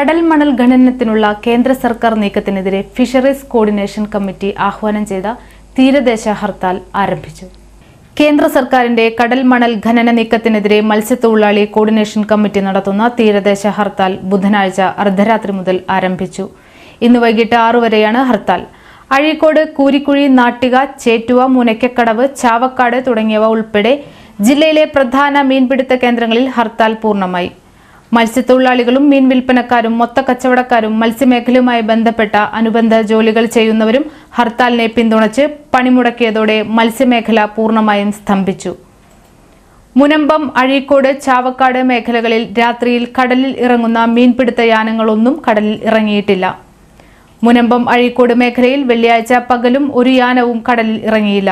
കടൽ മണൽ ഖനനത്തിനുള്ള കേന്ദ്ര സർക്കാർ നീക്കത്തിനെതിരെ ഫിഷറീസ് കോർഡിനേഷൻ കമ്മിറ്റി ആഹ്വാനം ചെയ്ത തീരദേശ ഹർത്താൽ ആരംഭിച്ചു. കേന്ദ്ര സർക്കാരിന്റെ കടൽ മണൽ ഖനന നീക്കത്തിനെതിരെ മത്സ്യത്തൊഴിലാളി കോർഡിനേഷൻ കമ്മിറ്റി നടത്തുന്ന തീരദേശ ഹർത്താൽ ബുധനാഴ്ച അർദ്ധരാത്രി മുതൽ ആരംഭിച്ചു. ഇന്ന് വൈകിട്ട് ആറു വരെയാണ് ഹർത്താൽ. അഴീക്കോട് കൂരിക്കുഴി നാട്ടിക ചേറ്റുവ മുനയ്ക്കക്കടവ് ചാവക്കാട് തുടങ്ങിയവ ഉൾപ്പെടെ ജില്ലയിലെ പ്രധാന മീൻപിടുത്ത കേന്ദ്രങ്ങളിൽ ഹർത്താൽ പൂർണമായി. മത്സ്യത്തൊഴിലാളികളും മീൻ വിൽപ്പനക്കാരും മൊത്തക്കച്ചവടക്കാരും മത്സ്യമേഖലയുമായി ബന്ധപ്പെട്ട അനുബന്ധ ജോലികൾ ചെയ്യുന്നവരും ഹർത്താലിനെ പിന്തുണച്ച് പണിമുടക്കിയതോടെ മത്സ്യമേഖല പൂർണമായും സ്തംഭിച്ചു. മുനമ്പം അഴീക്കോട് ചാവക്കാട് മേഖലകളിൽ രാത്രിയിൽ കടലിൽ ഇറങ്ങുന്ന മീൻപിടുത്ത യാനങ്ങളൊന്നും കടലിൽ ഇറങ്ങിയിട്ടില്ല. മുനമ്പം അഴീക്കോട് മേഖലയിൽ വെള്ളിയാഴ്ച പകലും ഒരു യാനവും കടലിൽ ഇറങ്ങിയില്ല.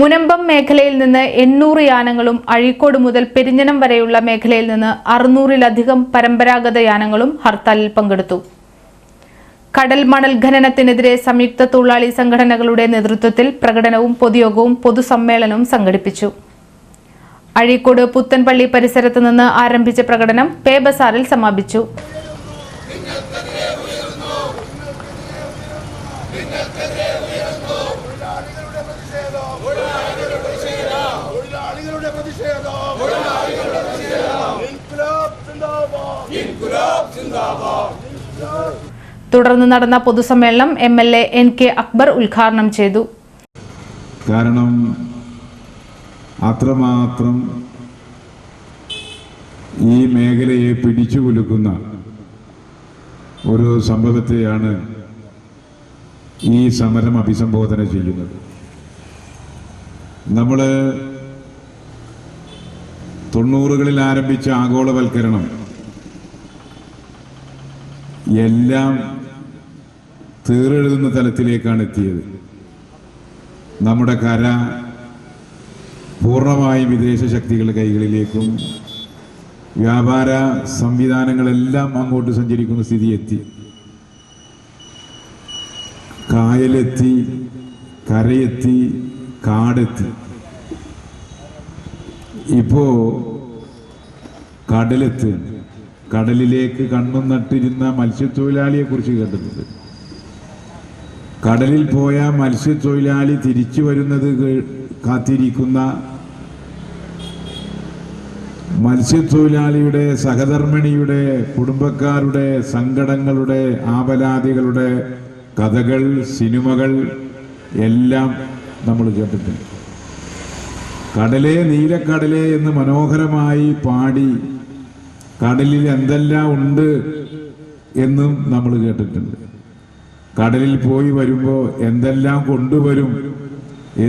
മുനമ്പം മേഖലയിൽ നിന്ന് എണ്ണൂറ് യാനങ്ങളും അഴീക്കോട് മുതൽ പെരിഞ്ഞനം വരെയുള്ള മേഖലയിൽ നിന്ന് അറുന്നൂറിലധികം പരമ്പരാഗത യാനങ്ങളും ഹർത്താലിൽ പങ്കെടുത്തു. കടൽ മണൽ ഖനനത്തിനെതിരെ സംയുക്ത തൊഴിലാളി സംഘടനകളുടെ നേതൃത്വത്തിൽ പ്രകടനവും പൊതുയോഗവും പൊതുസമ്മേളനവും സംഘടിപ്പിച്ചു. അഴീക്കോട് പുത്തൻപള്ളി പരിസരത്ത് നിന്ന് ആരംഭിച്ച പ്രകടനം പേ ബസാറിൽ സമാപിച്ചു. തുടർന്ന് നടന്ന പൊതുസമ്മേളനം M L A N K Akbar ഉദ്ഘാടനം ചെയ്തു. കാരണം അത്രമാത്രം ഈ മേഖലയെ പിടിച്ചു കുലുക്കുന്ന ഒരു സംഭവത്തെയാണ് ഈ സമരം അഭിസംബോധന ചെയ്യുന്നത്. നമ്മൾ തൊണ്ണൂറുകളിൽ ആരംഭിച്ച ആഗോളവൽക്കരണം എല്ലാം തീറെഴുതുന്ന തലത്തിലേക്കാണ് എത്തിയത്. നമ്മുടെ കര പൂർണമായും വിദേശ ശക്തികളുടെ കൈകളിലേക്കും വ്യാപാര സംവിധാനങ്ങളെല്ലാം അങ്ങോട്ട് സഞ്ചരിക്കുന്ന സ്ഥിതി എത്തി. കായലെത്തി കരയെത്തി കാടെത്തി. ഇപ്പോ കടലെത്തി കടലിലേക്ക് കണ്ണും നട്ടിരുന്ന മത്സ്യത്തൊഴിലാളിയെ കുറിച്ച് കേട്ടിട്ടുണ്ട്. കടലിൽ പോയ മത്സ്യത്തൊഴിലാളി തിരിച്ചു വരുന്നത് കാത്തിരിക്കുന്ന മത്സ്യത്തൊഴിലാളിയുടെ സഹധർമ്മിണിയുടെ കുടുംബക്കാരുടെ സങ്കടങ്ങളുടെ ആപലാതികളുടെ കഥകൾ സിനിമകൾ എല്ലാം നമ്മൾ കേട്ടിട്ടുണ്ട്. കടലേ നീലക്കടലേ എന്ന് മനോഹരമായി പാടി കടലിൽ എന്തെല്ലാം ഉണ്ട് എന്നും നമ്മൾ കേട്ടിട്ടുണ്ട്. കടലിൽ പോയി വരുമ്പോൾ എന്തെല്ലാം കൊണ്ടുവരും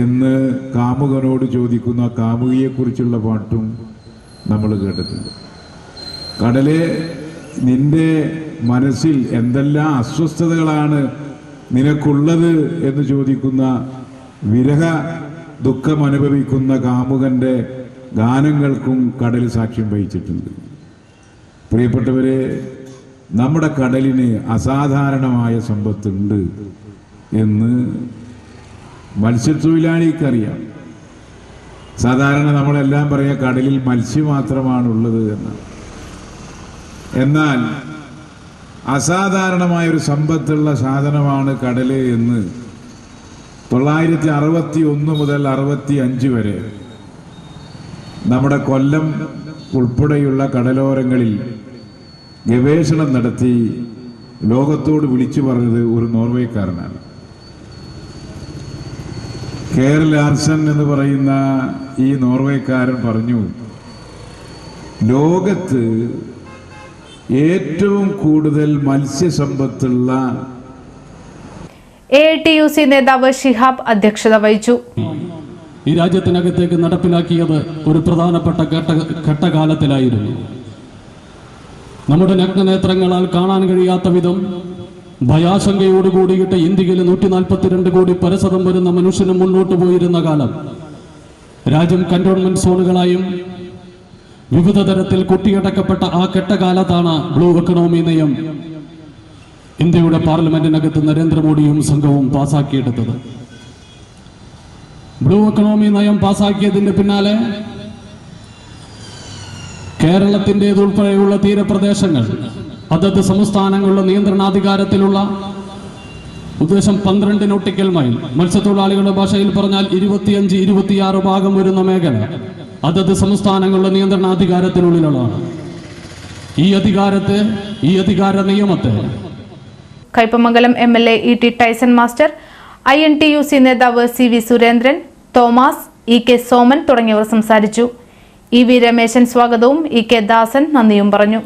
എന്ന് കാമുകനോട് ചോദിക്കുന്ന കാമുകിയെക്കുറിച്ചുള്ള പാട്ടും നമ്മൾ കേട്ടിട്ടുണ്ട്. കടലെ നിന്റെ മനസ്സിൽ എന്തെല്ലാം അസ്വസ്ഥതകളാണ് നിനക്കുള്ളത് എന്ന് ചോദിക്കുന്ന വിരഹ ദുഃഖം അനുഭവിക്കുന്ന കാമുകന്റെ ഗാനങ്ങൾക്കും കടൽ സാക്ഷ്യം വഹിച്ചിട്ടുണ്ട്. പ്രിയപ്പെട്ടവരെ നമ്മുടെ കടലിന് അസാധാരണമായ സമ്പത്തുണ്ട് എന്ന് മത്സ്യത്തൊഴിലാളിക്കറിയാം. സാധാരണ നമ്മളെല്ലാം പറയുക കടലിൽ മത്സ്യം മാത്രമാണുള്ളത് എന്നാണ് എന്നാൽ അസാധാരണമായ ഒരു സമ്പത്തുള്ള സാധനമാണ് കടൽ എന്ന് തൊള്ളായിരത്തി അറുപത്തി ഒന്ന് മുതൽ അറുപത്തി അഞ്ച് വരെ നമ്മുടെ കൊല്ലം ഉൾപ്പെടെയുള്ള കടലോരങ്ങളിൽ ഗവേഷണം നടത്തി ലോകത്തോട് വിളിച്ചു പറഞ്ഞത് ഒരു നോർവേക്കാരനാണ്. കേരള ആർസൻ എന്ന് പറയുന്ന ഈ നോർവേക്കാരൻ പറഞ്ഞു ലോകത്ത് ഏറ്റവും കൂടുതൽ മത്സ്യസമ്പത്തുള്ള എ ടി യു സി നേതാവ് ഷിഹാബ് അധ്യക്ഷത വഹിച്ചു. ഈ രാജ്യത്തിനകത്തേക്ക് നടപ്പിലാക്കിയത് ഒരു പ്രധാനപ്പെട്ട ഘട്ട ഘട്ടകാലത്തിലായിരുന്നു. നമ്മുടെ നഗ്നനേത്രങ്ങളാൽ കാണാൻ കഴിയാത്ത വിധം ഭയാശങ്കയോട് കൂടിയിട്ട് ഇന്ത്യയിൽ നൂറ്റി നാൽപ്പത്തിരണ്ട് കോടി പരസരം വരുന്ന മനുഷ്യന് മുന്നോട്ട് പോയിരുന്ന കാലം. രാജ്യം കന്റോൺമെന്റ് സോണുകളായും വിവിധ തരത്തിൽ കുട്ടിയടക്കപ്പെട്ട ആ കെട്ടകാലത്താണ് ബ്ലൂ എക്കണോമി നയം ഇന്ത്യയുടെ പാർലമെന്റിനകത്ത് നരേന്ദ്രമോദിയും സംഘവും പാസാക്കിയെടുത്തത്. ബ്ലൂ എക്കണോമി നയം പാസാക്കിയതിന്റെ പിന്നാലെ കേരളത്തിന്റെതുൾപ്പെടെയുള്ള തീരപ്രദേശങ്ങൾ അതത് സംസ്ഥാനങ്ങളുടെ നിയന്ത്രണാധികാരത്തിലുള്ള ഉദ്ദേശം പന്ത്രണ്ട് നോട്ടിക്കൽ മൈൽ. മത്സ്യത്തൊഴിലാളികളുടെ ഭാഷയിൽ പറഞ്ഞാൽ ഇരുപത്തിയഞ്ച് ഇരുപത്തിയാറ് ഭാഗം വരുന്ന മേഖല. അതത് സംസ്ഥാനങ്ങളുടെ നിയന്ത്രണാധികാരത്തിനുള്ളിലുള്ളതാണ്. ഈ അധികാരത്തെ ഈ അധികാര നിയമത്തെ Kaipamangalam M L A E T Tyson master I N T U C നേതാവ് C V Surendran Thomas E K Soman തുടങ്ങിയവർ സംസാരിച്ചു. ഇ വി രമേശൻ സ്വാഗതവും ഇ കെ ദാസൻ നന്ദിയും പറഞ്ഞു